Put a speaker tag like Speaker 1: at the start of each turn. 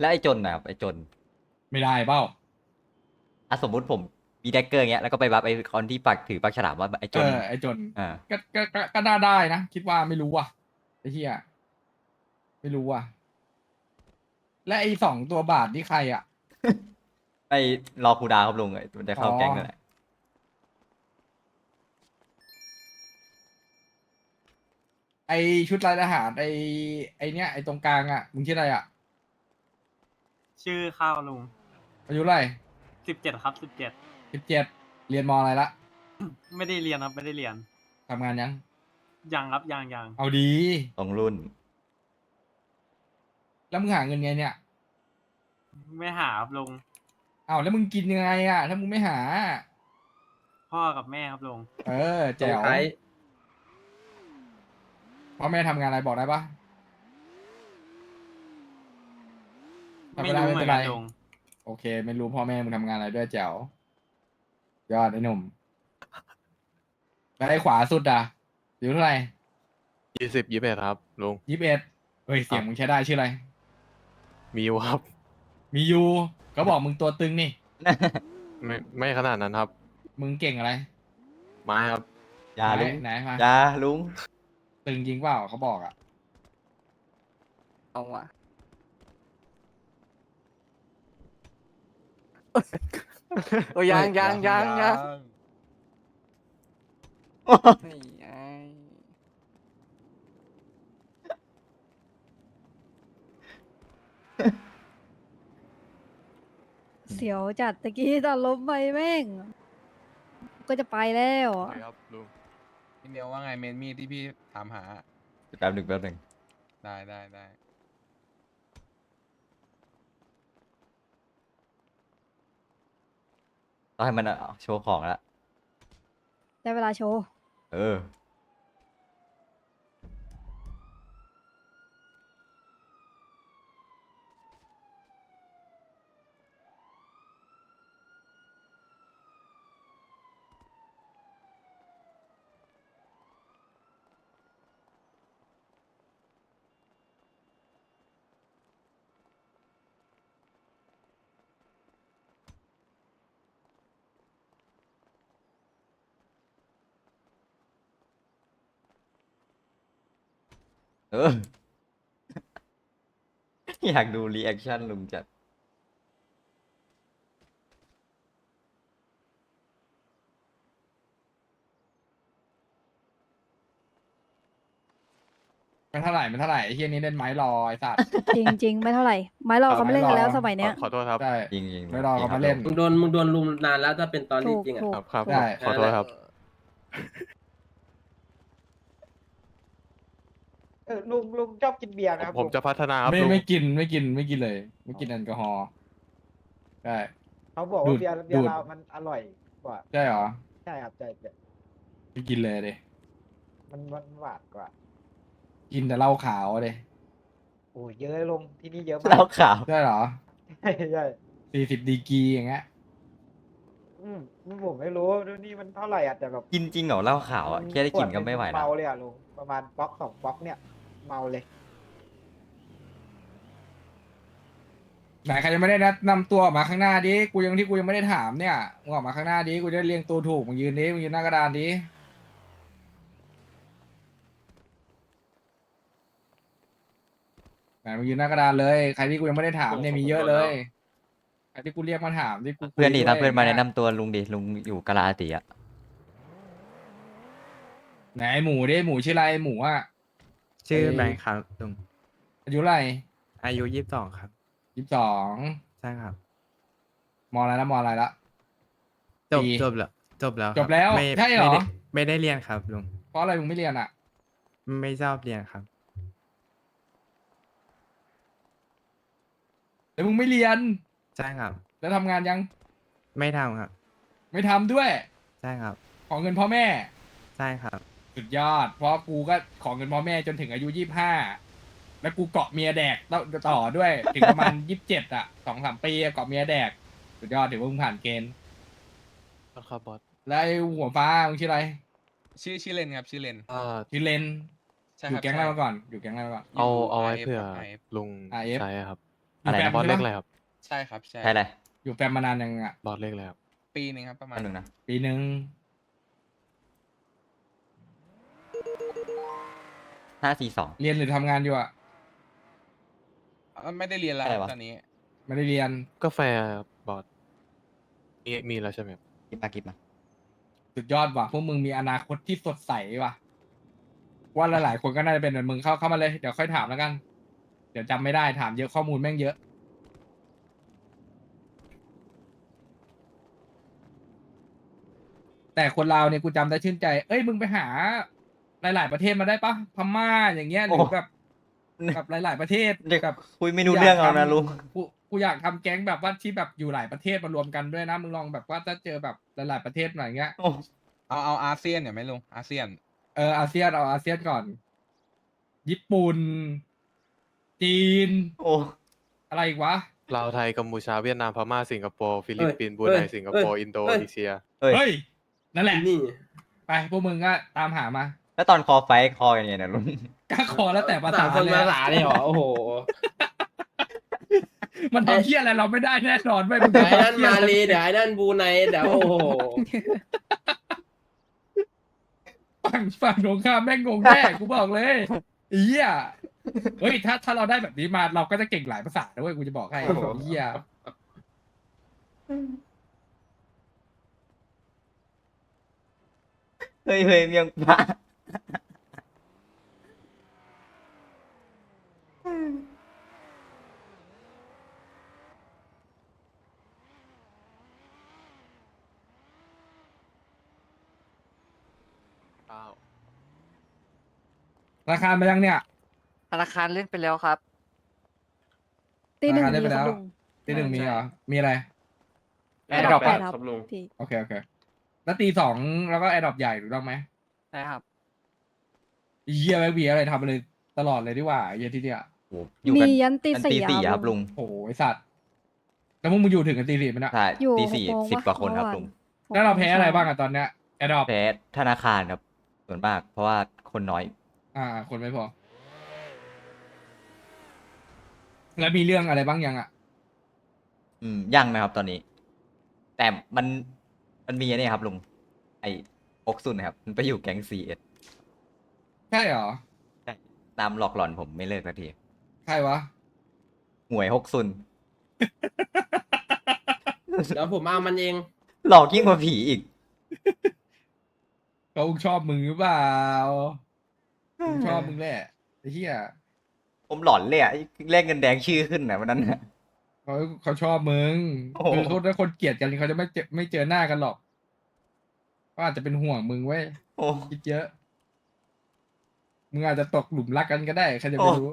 Speaker 1: แล้วไอ้จนนะครับไอ้จน
Speaker 2: ไม่ได้เปล่า
Speaker 1: อะสมมุติผมมีแดกเกอร์เงี้ยแล้วก็ไปบัฟไอ้คนที่ปักถือปักฉลามว่าไอ้จ
Speaker 2: เอนอไอ้จน
Speaker 1: อ่า
Speaker 2: ก็ก็ก็ก็น่าได้นะ คิดว่าไม่รู้ว่ะไอ้เหี้ยไม่รู้ว่ะ และไอ้สองตัวบาทนี่ใครอะ
Speaker 1: ไปรอครูดาวครับลุงไอ้มันจะเข้า
Speaker 2: อ๋อ
Speaker 1: แก๊งนั่นแหละ
Speaker 2: ไอชุดลายทหารไอไอเนี้ยไอตรงกลางอะมึงชื่ออะไรอะ
Speaker 3: ชื่อข้าวลุง
Speaker 2: อายุเท่าไหร่
Speaker 3: สิบเจ็ดครับสิบเจ็ด
Speaker 2: สิบเจ็ดเรียนมอะไรละ
Speaker 3: ไม่ได้เรียนครับไม่ได้เรียน
Speaker 2: ทำงานยัง
Speaker 3: ยังครับยังยัง
Speaker 2: เอาดี
Speaker 1: ตรงรุ่น
Speaker 2: แล้วมึงหาเงินไงเนี่ย
Speaker 3: ไม่หาครับลุง
Speaker 2: เอาแล้วมึงกินยังไงอะ ถ้ามึงไม่หา
Speaker 3: พ่อกับแม่ครับลุง
Speaker 2: เออแจ๋วพ่อแม่ทำงานอะไรบอกได้ปะ
Speaker 3: ไม่รู้เหมือนกันลุง
Speaker 2: โอเค ไม่รู้พ่อแม่มึงทำงานอะไรด้วยแจ๋วยอดไอ้หนุ่มแล้วไอ้ขวาสุดอะอยู่เท่าไหร่
Speaker 4: ยี่สิบยี่สิบเอ็ดครับลุง
Speaker 2: ยี่สิบเอ็ดเฮ้ยเสียงมึงใช้ได้ชื่ออะไร
Speaker 4: มีอยู่ครับ
Speaker 2: มียูเขาบอกมึงตัวตึงนี่
Speaker 4: ไม่ไม่ขนาดนั้นครับ
Speaker 2: มึงเก่งอะไร
Speaker 4: ไม้ครับ
Speaker 1: อยา
Speaker 2: ไหน
Speaker 1: ลุง
Speaker 2: ไหนมา
Speaker 1: อยาลุง
Speaker 2: ตึงจริงเปล่าเขาบอกอะ
Speaker 5: เอาว่ะ โอ้ยยังยังยังยังนี่ไงเสียวจัดตะกี้ตอนล้มไปแม่ง ก็จะไปแล้ว
Speaker 4: ไปครับลุง
Speaker 6: พี่เนียวว่าไงเมนมีดที่พี่ถามหา
Speaker 1: แป๊บหนึ่งแป๊บหนึ่ง
Speaker 6: ได้ได้ได้
Speaker 1: ต้องให้มันเอาโชว์ของแล้ว
Speaker 7: ได้เวลาโชว์
Speaker 1: เออ เออ อยากดูรีแอคชั่นลุงจัด
Speaker 2: ไม่เท่าไหร่ไม่เท่าไหร่ไอ้เฮียนี้เล่นไม้รอไอ้สัตว์
Speaker 7: จริงจริงๆ ไม่เท่าไหร่ ไม้รอเขาไม่เล่นกันแล้วสมัยเนี้ย
Speaker 4: ขอขอโทษครับ
Speaker 2: ใช่
Speaker 1: จริงจริง
Speaker 2: ไม่รอเขามาเล่น
Speaker 8: มึงโดนมึงโดนลุมนานแล้วถ้าเป็นตอนนี้
Speaker 7: ถูก
Speaker 8: จริงอะ
Speaker 7: ถูก
Speaker 4: ครับครับ
Speaker 2: ได้
Speaker 4: ขอโทษครับ
Speaker 9: ออลุงลุงชอบกินเบียร์นะครับ
Speaker 4: ผมจะพัฒนาครับ
Speaker 2: ไม่
Speaker 4: ลุง
Speaker 2: ไม่กินไม่กินไม่กินเลย ไม่กินแอลกอฮอล์ใช่
Speaker 9: เขาบอก
Speaker 2: ดู
Speaker 9: ว่า
Speaker 2: ด
Speaker 9: เบียร์เบีย
Speaker 2: ดู
Speaker 9: ร์
Speaker 2: ด
Speaker 9: เรามันอร่อยกว่า
Speaker 2: ใช่เหรอ
Speaker 9: ใช่ครับใช่ใช่
Speaker 2: ไม่กินเลยเลย
Speaker 9: มันมันหวานกว่า
Speaker 2: กินแต่เหล้าขาวเลย
Speaker 9: โอ้ยเยอะลงที่นี่เยอะมา
Speaker 1: เล่ากข่าว
Speaker 2: ใช่เหรอ
Speaker 9: ใช่ใช่
Speaker 2: สี่สิบดีกรีอย่างเงี้ย
Speaker 9: อืมผมไม่รู้ว่านี่มันเท่าไหร่อะแต่แบบ
Speaker 1: กินจริงเหรอเหล้าขาวอะแค่ได้กลินก็ไม่ไหวแล้ว
Speaker 9: เมาเลยอะลุงประมาณป๊อกสองป๊อกเนี่ย เมาเลย
Speaker 2: ไหนใครยังไม่ได้แนะนำตัวออกมาข้างหน้าดิกูยังที่กูยังไม่ได้ถามเนี่ยมึงออกมาข้างหน้าดิกูจะได้เรียงตัวถูกมึงยืนดิมึงยืนหน้ากระดานดิไหนมึงยืนหน้ากระดานเลยใครที่กูยังไม่ได้ถามเนี่ยมีเยอะเลยใครที่กูเรียกมาถามที่กูคุย
Speaker 1: เพื่อนดิ
Speaker 2: ด้วย
Speaker 1: ถ้าเพื่อนมาแนะนำ
Speaker 2: ย
Speaker 1: ตัวลุงดิลุงอยู่กะลาอาติอะ
Speaker 2: ไหนหมูดิหมูชื่ออะไรหมูอะ
Speaker 5: ชื่อ
Speaker 2: ไอ้
Speaker 5: แบงค์ครับลุง
Speaker 2: อายุเท่าไหร่
Speaker 5: อายุยี่สิบสองครับ
Speaker 2: ยี่สิบสอง
Speaker 5: ใช่ครับ
Speaker 2: มอะไรละมอะไรละ
Speaker 5: จบ
Speaker 2: ปี
Speaker 5: จบแล้วจบแล้วค
Speaker 2: จบแล้ว
Speaker 5: ไม่
Speaker 2: ใช่เหรอ
Speaker 5: ไม่ได้ไม่ได้เรียนครับลุง
Speaker 2: เพราะอะไรมึงไม่เรียนอะ
Speaker 5: ไม่ชอบเรียนครับ
Speaker 2: แต่มึงไม่เรียน
Speaker 5: ใช่ครับ
Speaker 2: แล้วทำงานยัง
Speaker 5: ไม่ทำครับ
Speaker 2: ไม่ทำด้วย
Speaker 5: ใช่ครับ
Speaker 2: ขอเงินพ่อแม่
Speaker 5: ใช่ครับ
Speaker 2: สุดยอด เพราะกูก็ขอเงินพ่อแม่จนถึงอายุยี่ห้าแล้วกูเกาะเมียแดกต่อต่อด้วย ถึงประมาณยี่สิบเจ็ดอะสองสามปีอะเกาะเมียแดก สุดยอดถือว่ามึงผ่านเกณฑ์
Speaker 4: ครับบอส
Speaker 2: แล้วไอ้หัวฟ้ามึงชื่ออะไร
Speaker 6: ชื่อชื่อเลนครับ ชื่อเลน
Speaker 4: อ่า
Speaker 2: ชื่อเลน
Speaker 6: ใช่
Speaker 2: อ
Speaker 6: ค
Speaker 2: ยู่
Speaker 6: รับ
Speaker 2: แก๊งอะไร
Speaker 6: ใช่
Speaker 2: มาก่อนอยู่แก๊งอะไรมาก่อน
Speaker 4: เอา
Speaker 6: ยู่
Speaker 4: เอาไว้
Speaker 6: IF
Speaker 4: เผื่อ
Speaker 6: ครับ IF
Speaker 4: ลุง
Speaker 2: IF
Speaker 4: ใช้ครับ
Speaker 1: อะไร
Speaker 2: แฟ
Speaker 1: นะ
Speaker 2: น
Speaker 4: บอส
Speaker 2: ใช่
Speaker 4: เลข
Speaker 2: ปะ
Speaker 4: อะไรครับ
Speaker 6: ใช่ครับใช่
Speaker 1: ใช่เลย
Speaker 2: อยู่แฟนมานานยังอะ
Speaker 4: บอสเลขอะไรครับ
Speaker 6: ปีหนึ่งครับประมาณ
Speaker 1: อันหนึ่งนะ
Speaker 2: ปีหนึ่ง
Speaker 1: ห้าสี่สอง
Speaker 2: เรียนหรือทำงานอยู่อะ
Speaker 6: เอ่อไม่ได้เรียนแล้ว
Speaker 1: อะไร
Speaker 6: ครับ
Speaker 1: วะ
Speaker 6: ตอนนี้
Speaker 2: ไม่ได้เรียน
Speaker 4: กาแฟครับบอสมีมีแล้วใช่ไหมครับ
Speaker 1: กิบมากิบมา
Speaker 2: สุดยอดว่ะพวกมึงมีอนาคตที่สดใสว่ะ ว่าหลายๆคนก็น่าจะเป็นเหมือนมึงเข้าเข้ามาเลยเดี๋ยวค่อยถามแล้วกัน เดี๋ยวจำไม่ได้ถามเยอะข้อมูลแม่งเยอะ แต่คนลาวเนี่ยกูจำได้ชื่นใจ เอ้ยมึงไปหา หลาย ๆ ประเทศมาได้ปะพม่าอย่างเงี้ยหรือแบบแบบหลาย ๆ ประเทศ
Speaker 1: เด็ก
Speaker 2: แบบ
Speaker 1: คุยไม่รู้เรื่องเอานะลุง
Speaker 2: กูกูอยากทำแก๊งแบบว่าที่แบบอยู่หลายประเทศมารวมกันด้วยนะมึงลองแบบว่าถ้าเจอแบบหลาย ๆ ประเทศหน่อยเงี้ย
Speaker 1: โอ้
Speaker 6: เอาเอาอาเซียนเดี๋ยวไหมลุงอาเซียน
Speaker 2: เอออาเซียนเอาอาเซียนก่อน ญี่ปุ่น จีน
Speaker 1: โอ้
Speaker 2: อะไรอีกวะ
Speaker 4: ลาวไทยกัมพูชาเวียดนามพม่าสิงคโปร์ฟิลิปปินส์บรู
Speaker 8: เอ้
Speaker 4: ไน
Speaker 8: ย
Speaker 4: สิงคโปร์
Speaker 8: เอ้ย
Speaker 4: อินโด
Speaker 8: เอ้ย
Speaker 4: นีเซีย
Speaker 1: เฮ้ย
Speaker 2: เฮ้ยนั่นแหละ
Speaker 8: นี่
Speaker 2: ไปพวกมึงก็ตามหามา
Speaker 1: แล้วตอนคอไฟท์คอกันยังไงนะลุง
Speaker 2: ก็ขอแล้วแต่ภาษา
Speaker 8: คน
Speaker 2: เลย
Speaker 8: ภา
Speaker 2: อะ
Speaker 8: ษาเนี่ยเหรอโอ้โห
Speaker 2: มันทำเที่ยอะไรเราไม่ได้แน่นอนไม่มึง
Speaker 8: เดี๋ยวไอ้
Speaker 2: ทำ
Speaker 8: นั่น
Speaker 2: เหี้ย
Speaker 8: มา
Speaker 2: อะไร
Speaker 8: ลีเดี๋ยวไอ้นั่นบรูไนเดี๋ยวโอ้โห
Speaker 2: ฝั่งฝั่งตรงข้ามแม่งงงแน่กูบอกเลยไอ้เหี้ยเฮ้ยถ้าถ้าเราได้แบบนี้มาเราก็จะเก่งหลายภาษานะเว้ยกูจะบอกให้ไอ้เหี้ย
Speaker 1: เฮ้ยเฮ้ยเมียงปลา
Speaker 2: ธนาคารไปยังเนี่ย
Speaker 10: ธนาคารเล่นไปแล้วครับ
Speaker 5: ตีหนึ่ง
Speaker 2: ธนาคารได้
Speaker 5: มี
Speaker 2: ไป
Speaker 5: ครั
Speaker 2: แล้
Speaker 5: บ
Speaker 2: ว
Speaker 5: ลุง
Speaker 2: ที่หนึ่งมี
Speaker 10: ใช่
Speaker 2: เหรอ มีอะไร
Speaker 5: แอร์ดรอป
Speaker 2: แอ
Speaker 5: ค
Speaker 2: ร์
Speaker 5: รับ
Speaker 8: ครับลุง
Speaker 5: พี่
Speaker 2: โอเค โอเค แล้วตีสองแล้วก็แอร์ดรอปใหญ่ถูกต้องไหม
Speaker 10: ใช่ครับ
Speaker 2: ไอ้ เหี้ยแม่งมีอะไรทำเลยตลอดเลยดีกว่าไอ้เหี้ยที่เนี่ย
Speaker 1: โอ้อยู่
Speaker 5: มี
Speaker 1: กัน
Speaker 5: ยันตี
Speaker 1: กัน
Speaker 5: สี่
Speaker 1: ตีสี่
Speaker 5: อะ
Speaker 1: ครับลุง
Speaker 2: โอ้โหไอสัตว์แล้วพวกมึงอยู่ถึงกันตีสี่มันอะ
Speaker 1: ใช่
Speaker 5: อยู่
Speaker 1: ตีสี่
Speaker 5: หกโมง
Speaker 1: สิบ
Speaker 5: วะ
Speaker 1: กว่าคนครับ
Speaker 5: เมื่อวาน
Speaker 1: ลุง
Speaker 2: แล้วเราแพ้อะไรบ้างอะตอนเนี้ยแอร์ดรอป
Speaker 1: แพ้ธนาคารครับส่วนมาก เพราะว่าคนน้อย
Speaker 2: อ่า คนไม่พอ แล้วมีเรื่องอะไรบ้างยังอะ
Speaker 1: อืมยังนะครับตอนนี้ แต่มันมันมีอันนี่ครับลุงไอ้อกซุนนะครับ มันไปอยู่แก๊งซีเอส
Speaker 2: ใช่เหรอ
Speaker 1: ตามหลอกหลอนผมไม่เลิกสักที
Speaker 2: ใครวะ
Speaker 1: หวยฮกซุน
Speaker 8: เดี๋ยวผมเอามันเอง
Speaker 1: หลอกยิ่งกว่าผีอีก
Speaker 2: เขาชอบมึงหรือเปล่ากูชอบมึงแหละไอ้เหี้ย
Speaker 1: ผมหลอนเลยอะเลขเงินแดงชื่อขึ้นนะวันนั้นน่ะ
Speaker 2: เขาเขาชอบมึง
Speaker 1: โอ้โห
Speaker 2: คือเขาถ้าคนเกลียดกันเขาจะไม่เจอไม่เจอหน้ากันหรอกเขาอาจจะเป็นห่วงมึงเว้ย
Speaker 1: โอ้
Speaker 2: คิดเยอะ มึงอาจจะตกหลุมรักกันก็ได้ใครจะ
Speaker 1: โอ้
Speaker 2: ไม่รู้